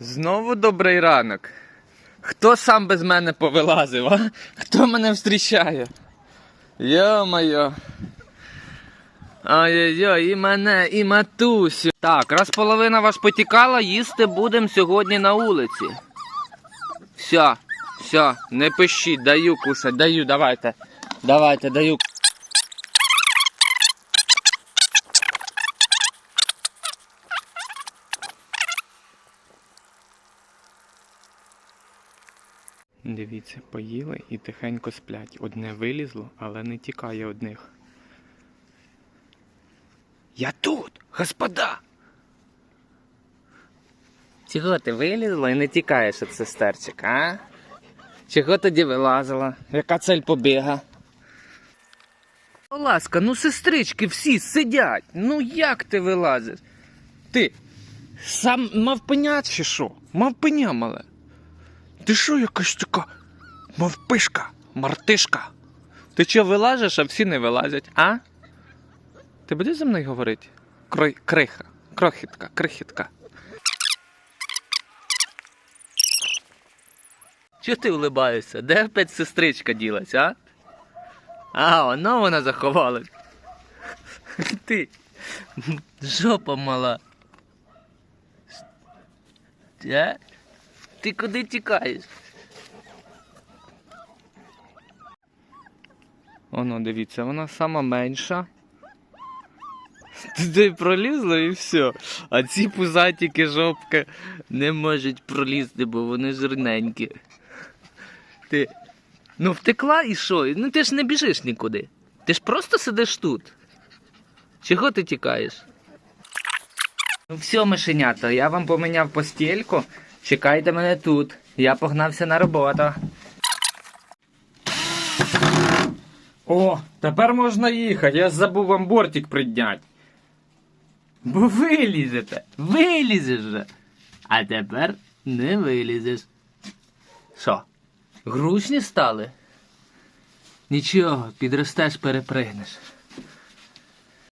Знову добрий ранок. Хто сам без мене повилазив, а? Хто мене зустрічає? Йо-моє. Ой-ой-ой, і мене, і матусю. Так, раз половина ваш потікала, їсти будемо сьогодні на вулиці. Все, все, не пишіть, даю кушать, даю, давайте. Давайте, даю. Дивіться, поїли і тихенько сплять. Одне вилізло, але не тікає одних. Я тут, господа. Чого ти вилізла і не тікаєш від сестерчик, а? Чого тоді вилазила? Яка цель побіга? Ласка, ну сестрички всі сидять. Ну як ти вилазиш? Ти сам мавпеня чи що? Мавпеня мале. Ти що якась така мавпишка, мартишка? Ти чого вилазиш, а всі не вилазять, а? Ти будеш зі мною говорити? Крой, криха, крохітка, крихітка. Чого ти улибаєшся? Де опять сестричка ділась, а? А, воно вона заховалась. Ти. Жопа мала. А? Ти куди тікаєш? Оно, дивіться, вона сама менша. Туди пролізла і все. А ці пузатіки жопки не можуть пролізти, бо вони жирненькі. Ти. Ну втекла і що? Ну ти ж не біжиш нікуди. Ти ж просто сидиш тут. Чого ти тікаєш? Ну все, мишенята, я вам поміняв постільку. Чекайте мене тут. Я погнався на роботу. О, тепер можна їхати. Я забув вам бортик придняти. Бо вилізете, вилізеш же. А тепер не вилізеш. Що? Грушні стали? Нічого, підростеш, перепригнеш.